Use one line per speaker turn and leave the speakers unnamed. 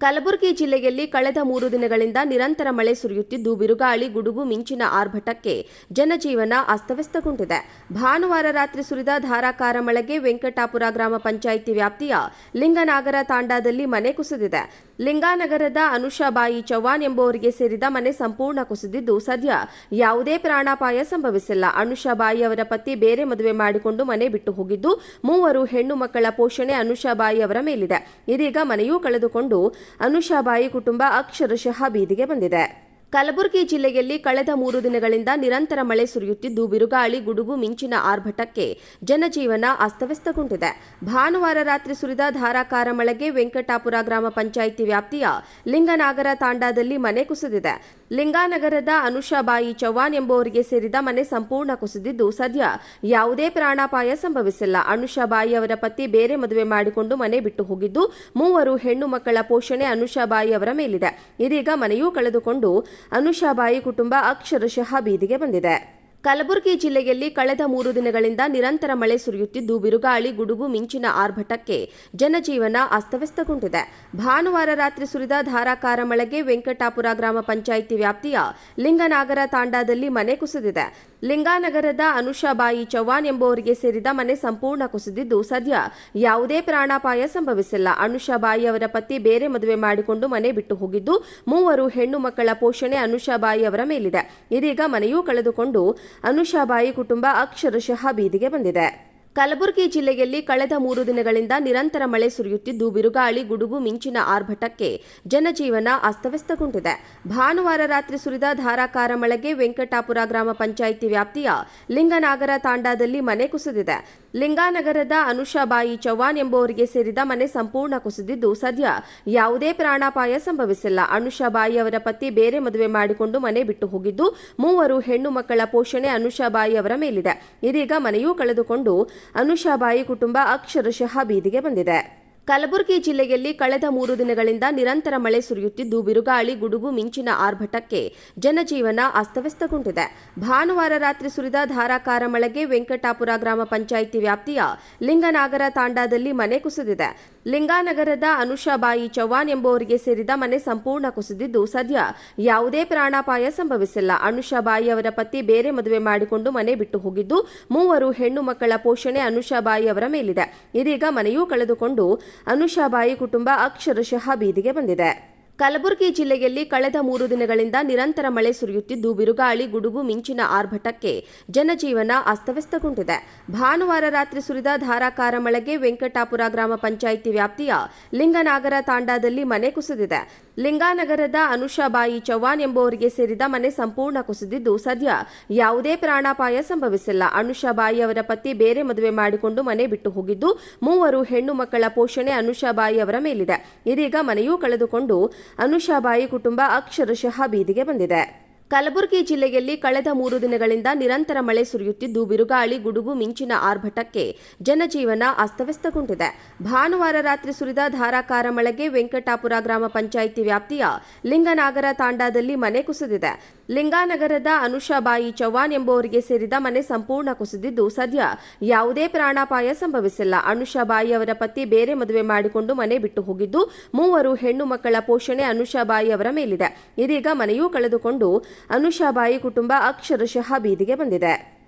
ಕಲಬುರಗಿ ಜಿಲ್ಲೆಯಲ್ಲಿ ಕಳೆದ ಮೂರು ದಿನಗಳಿಂದ ನಿರಂತರ ಮಳೆ ಸುರಿಯುತ್ತಿದ್ದು, ಬಿರುಗಾಳಿ, ಗುಡುಗು, ಮಿಂಚಿನ ಆರ್ಭಟಕ್ಕೆ ಜನಜೀವನ ಅಸ್ತವ್ಯಸ್ತಗೊಂಡಿದೆ. ಭಾನುವಾರ ರಾತ್ರಿ ಸುರಿದ ಧಾರಾಕಾರ ಮಳೆಗೆ ವೆಂಕಟಾಪುರ ಗ್ರಾಮ ಪಂಚಾಯಿತಿ ವ್ಯಾಪ್ತಿಯ ಲಿಂಗನಾಗರ ತಾಂಡಾದಲ್ಲಿ ಮನೆ ಕುಸಿದಿದೆ. ಲಿಂಗಾನಗರದ ಅನುಷಾಬಾಯಿ ಚೌಹಾಣ್ ಎಂಬುವರಿಗೆ ಸೇರಿದ ಮನೆ ಸಂಪೂರ್ಣ ಕುಸಿದಿದ್ದು, ಸದ್ಯ ಯಾವುದೇ ಪ್ರಾಣಾಪಾಯ ಸಂಭವಿಸಿಲ್ಲ. ಅನುಷಾಬಾಯಿ ಅವರ ಪತಿ ಬೇರೆ ಮದುವೆ ಮಾಡಿಕೊಂಡು ಮನೆ ಬಿಟ್ಟು ಹೋಗಿದ್ದು, ಮೂವರು ಹೆಣ್ಣು ಮಕ್ಕಳ ಪೋಷಣೆ ಅನುಷಾಬಾಯಿ ಅವರ ಮೇಲಿದೆ. ಇದೀಗ ಮನೆಯೂ ಕಳೆದುಕೊಂಡು ಅನುಷಾಬಾಯಿ ಕುಟುಂಬ ಅಕ್ಷರಶಃ ಬೀದಿಗೆ ಬಂದಿದೆ. ಕಲಬುರಗಿ ಜಿಲ್ಲೆಯಲ್ಲಿ ಕಳೆದ ಮೂರು ದಿನಗಳಿಂದ ನಿರಂತರ ಮಳೆ ಸುರಿಯುತ್ತಿದ್ದು, ಬಿರುಗಾಳಿ, ಗುಡುಗು, ಮಿಂಚಿನ ಆರ್ಭಟಕ್ಕೆ ಜನಜೀವನ ಅಸ್ತವ್ಯಸ್ತಗೊಂಡಿದೆ. ಭಾನುವಾರ ರಾತ್ರಿ ಸುರಿದ ಧಾರಾಕಾರ ಮಳೆಗೆ ವೆಂಕಟಾಪುರ ಗ್ರಾಮ ಪಂಚಾಯಿತಿ ವ್ಯಾಪ್ತಿಯ ಲಿಂಗನಾಗರ ತಾಂಡಾದಲ್ಲಿ ಮನೆ ಕುಸಿದಿದೆ. ಲಿಂಗಾನಗರದ ಅನುಷಾಬಾಯಿ ಚೌಹಾಣ್ ಎಂಬುವರಿಗೆ ಸೇರಿದ ಮನೆ ಸಂಪೂರ್ಣ ಕುಸಿದಿದ್ದು, ಸದ್ಯ ಯಾವುದೇ ಪ್ರಾಣಾಪಾಯ ಸಂಭವಿಸಿಲ್ಲ. ಅನುಷಾಬಾಯಿ ಅವರ ಪತಿ ಬೇರೆ ಮದುವೆ ಮಾಡಿಕೊಂಡು ಮನೆ ಬಿಟ್ಟು ಹೋಗಿದ್ದು, ಮೂವರು ಹೆಣ್ಣು ಮಕ್ಕಳ ಪೋಷಣೆ ಅನುಷಾಬಾಯಿ ಅವರ ಮೇಲಿದೆ. ಇದೀಗ ಮನೆಯೂ ಕಳೆದುಕೊಂಡು ಅನುಷಾಬಾಯಿ ಕುಟುಂಬ ಅಕ್ಷರಶಃ ಬೀದಿಗೆ ಬಂದಿದೆ. ಕಲಬುರಗಿ ಜಿಲ್ಲೆಯಲ್ಲಿ ಕಳೆದ ಮೂರು ದಿನಗಳಿಂದ ನಿರಂತರ ಮಳೆ ಸುರಿಯುತ್ತಿದ್ದು, ಬಿರುಗಾಳಿ, ಗುಡುಗು, ಮಿಂಚಿನ ಆರ್ಭಟಕ್ಕೆ ಜನಜೀವನ ಅಸ್ತವ್ಯಸ್ತಗೊಂಡಿದೆ. ಭಾನುವಾರ ರಾತ್ರಿ ಸುರಿದ ಧಾರಾಕಾರ ಮಳೆಗೆ ವೆಂಕಟಾಪುರ ಗ್ರಾಮ ಪಂಚಾಯಿತಿ ವ್ಯಾಪ್ತಿಯ ಲಿಂಗನಾಗರ ತಾಂಡಾದಲ್ಲಿ ಮನೆ ಕುಸಿದಿದೆ. ಲಿಂಗಾನಗರದ ಅನುಷಾಬಾಯಿ ಚೌಹಾಣ್ ಎಂಬುವರಿಗೆ ಸೇರಿದ ಮನೆ ಸಂಪೂರ್ಣ ಕುಸಿದಿದ್ದು, ಸದ್ಯ ಯಾವುದೇ ಪ್ರಾಣಾಪಾಯ ಸಂಭವಿಸಿಲ್ಲ. ಅನುಷಾಬಾಯಿ ಅವರ ಪತಿ ಬೇರೆ ಮದುವೆ ಮಾಡಿಕೊಂಡು ಮನೆ ಬಿಟ್ಟು ಹೋಗಿದ್ದು, ಮೂವರು ಹೆಣ್ಣು ಮಕ್ಕಳ ಪೋಷಣೆ ಅನುಷಾಬಾಯಿ ಅವರ ಮೇಲಿದೆ. ಇದೀಗ ಮನೆಯೂ ಕಳೆದುಕೊಂಡು ಅನುಷಾಬಾಯಿ ಕುಟುಂಬ ಅಕ್ಷರಶಃ ಬೀದಿಗೆ ಬಂದಿದೆ. ಕಲಬುರಗಿ ಜಿಲ್ಲೆಯಲ್ಲಿ ಕಳೆದ ಮೂರು ದಿನಗಳಿಂದ ನಿರಂತರ ಮಳೆ ಸುರಿಯುತ್ತಿದ್ದು, ಬಿರುಗಾಳಿ, ಗುಡುಗು, ಮಿಂಚಿನ ಆರ್ಭಟಕ್ಕೆ ಜನಜೀವನ ಅಸ್ತವ್ಯಸ್ತಗೊಂಡಿದೆ. ಭಾನುವಾರ ರಾತ್ರಿ ಸುರಿದ ಧಾರಾಕಾರ ಮಳೆಗೆ ವೆಂಕಟಾಪುರ ಗ್ರಾಮ ಪಂಚಾಯಿತಿ ವ್ಯಾಪ್ತಿಯ ಲಿಂಗನಾಗರ ತಾಂಡಾದಲ್ಲಿ ಮನೆ ಕುಸಿದಿದೆ. ಲಿಂಗಾನಗರದ ಅನುಷಾಬಾಯಿ ಚೌಹಾಣ್ ಎಂಬುವರಿಗೆ ಸೇರಿದ ಮನೆ ಸಂಪೂರ್ಣ ಕುಸಿದಿದ್ದು ಸದ್ಯ ಯಾವುದೇ ಪ್ರಾಣಾಪಾಯ ಸಂಭವಿಸಿಲ್ಲ. ಅನುಷಾಬಾಯಿ ಅವರ ಪತಿ ಬೇರೆ ಮದುವೆ ಮಾಡಿಕೊಂಡು ಮನೆ ಬಿಟ್ಟು ಹೋಗಿದ್ದು ಮೂವರು ಹೆಣ್ಣು ಮಕ್ಕಳ ಪೋಷಣೆ ಅನುಷಾಬಾಯಿ ಅವರ ಮೇಲಿದೆ. ಇದೀಗ ಮನೆಯೂ ಕಳೆದುಕೊಂಡು ಅನುಷಾಬಾಯಿ ಕುಟುಂಬ ಅಕ್ಷರಶಃ ಬೀದಿಗೆ ಬಂದಿದೆ. ಕಲಬುರಗಿ ಜಿಲ್ಲೆಯಲ್ಲಿ ಕಳೆದ ಮೂರು ದಿನಗಳಿಂದ ನಿರಂತರ ಮಳೆ ಸುರಿಯುತ್ತಿದ್ದು, ಬಿರುಗಾಳಿ, ಗುಡುಗು, ಮಿಂಚಿನ ಆರ್ಭಟಕ್ಕೆ ಜನಜೀವನ ಅಸ್ತವ್ಯಸ್ತಗೊಂಡಿದೆ. ಭಾನುವಾರ ರಾತ್ರಿ ಸುರಿದ ಧಾರಾಕಾರ ಮಳೆಗೆ ವೆಂಕಟಾಪುರ ಗ್ರಾಮ ಪಂಚಾಯಿತಿ ವ್ಯಾಪ್ತಿಯ ಲಿಂಗನಾಗರ ತಾಂಡಾದಲ್ಲಿ ಮನೆ ಕುಸಿದಿದೆ. ಲಿಂಗಾನಗರದ ಅನುಷಾಬಾಯಿ ಚೌಹಾಣ್ ಎಂಬುವರಿಗೆ ಸೇರಿದ ಮನೆ ಸಂಪೂರ್ಣ ಕುಸಿದಿದ್ದು, ಸದ್ಯ ಯಾವುದೇ ಪ್ರಾಣಾಪಾಯ ಸಂಭವಿಸಿಲ್ಲ. ಅನುಷಾಬಾಯಿ ಅವರ ಪತಿ ಬೇರೆ ಮದುವೆ ಮಾಡಿಕೊಂಡು ಮನೆ ಬಿಟ್ಟು ಹೋಗಿದ್ದು, ಮೂವರು ಹೆಣ್ಣು ಮಕ್ಕಳ ಪೋಷಣೆ ಅನುಷಾಬಾಯಿ ಅವರ ಮೇಲಿದೆ. ಇದೀಗ ಮನೆಯೂ ಕಳೆದುಕೊಂಡು ಅನುಷಾಬಾಯಿ ಕುಟುಂಬ ಅಕ್ಷರಶಃ ಬೀದಿಗೆ ಬಂದಿದೆ. ಕಲಬುರಗಿ ಜಿಲ್ಲೆಯಲ್ಲಿ ಕಳೆದ ಮೂರು ದಿನಗಳಿಂದ ನಿರಂತರ ಮಳೆ ಸುರಿಯುತ್ತಿದ್ದು, ಬಿರುಗಾಳಿ, ಗುಡುಗು, ಮಿಂಚಿನ ಆರ್ಭಟಕ್ಕೆ ಜನಜೀವನ ಅಸ್ತವ್ಯಸ್ತಗೊಂಡಿದೆ. ಭಾನುವಾರ ರಾತ್ರಿ ಸುರಿದ ಧಾರಾಕಾರ ಮಳೆಗೆ ವೆಂಕಟಾಪುರ ಗ್ರಾಮ ಪಂಚಾಯಿತಿ ವ್ಯಾಪ್ತಿಯ ಲಿಂಗನಾಗರ ತಾಂಡಾದಲ್ಲಿ ಮನೆ ಕುಸಿದಿದೆ. ಲಿಂಗಾನಗರದ ಅನುಷಾಬಾಯಿ ಚೌಹಾಣ್ ಎಂಬುವರಿಗೆ ಸೇರಿದ ಮನೆ ಸಂಪೂರ್ಣ ಕುಸಿದಿದ್ದು, ಸದ್ಯ ಯಾವುದೇ ಪ್ರಾಣಾಪಾಯ ಸಂಭವಿಸಿಲ್ಲ. ಅನುಷಾಬಾಯಿ ಅವರ ಪತಿ ಬೇರೆ ಮದುವೆ ಮಾಡಿಕೊಂಡು ಮನೆ ಬಿಟ್ಟು ಹೋಗಿದ್ದು, ಮೂವರು ಹೆಣ್ಣು ಮಕ್ಕಳ ಪೋಷಣೆ ಅನುಷಾಬಾಯಿ ಅವರ ಮೇಲಿದೆ. ಇದೀಗ ಮನೆಯೂ ಕಳೆದುಕೊಂಡು ಅನುಷಾಬಾಯಿ ಕುಟುಂಬ ಅಕ್ಷರಶಃ ಬೀದಿಗೆ ಬಂದಿದೆ. ಕಲಬುರಗಿ ಜಿಲ್ಲೆಯಲ್ಲಿ ಕಳೆದ ಮೂರು ದಿನಗಳಿಂದ ನಿರಂತರ ಮಳೆ ಸುರಿಯುತ್ತಿದ್ದು, ಬಿರುಗಾಳಿ, ಗುಡುಗು, ಮಿಂಚಿನ ಆರ್ಭಟಕ್ಕೆ ಜನಜೀವನ ಅಸ್ತವ್ಯಸ್ತಗೊಂಡಿದೆ. ಭಾನುವಾರ ರಾತ್ರಿ ಸುರಿದ ಧಾರಾಕಾರ ಮಳೆಗೆ ವೆಂಕಟಾಪುರ ಗ್ರಾಮ ಪಂಚಾಯಿತಿ ವ್ಯಾಪ್ತಿಯ ಲಿಂಗನಾಗರ ತಾಂಡಾದಲ್ಲಿ ಮನೆ ಕುಸಿದಿದೆ. ಲಿಂಗಾನಗರದ ಅನುಷಾಬಾಯಿ ಚೌಹಾಣ್ ಎಂಬುವರಿಗೆ ಸೇರಿದ ಮನೆ ಸಂಪೂರ್ಣ ಕುಸಿದಿದ್ದು, ಸದ್ಯ ಯಾವುದೇ ಪ್ರಾಣಾಪಾಯ ಸಂಭವಿಸಿಲ್ಲ. ಅನುಷಾಬಾಯಿ ಅವರ ಪತಿ ಬೇರೆ ಮದುವೆ ಮಾಡಿಕೊಂಡು ಮನೆ ಬಿಟ್ಟು ಹೋಗಿದ್ದು, ಮೂವರು ಹೆಣ್ಣು ಮಕ್ಕಳ ಪೋಷಣೆ ಅನುಷಾಬಾಯಿ ಅವರ ಮೇಲಿದೆ. ಇದೀಗ ಮನೆಯೂ ಕಳೆದುಕೊಂಡು ಅನುಷಾಬಾಯಿ ಕುಟುಂಬ ಅಕ್ಷರಶಃ ಬೀದಿಗೆ ಬಂದಿದೆ.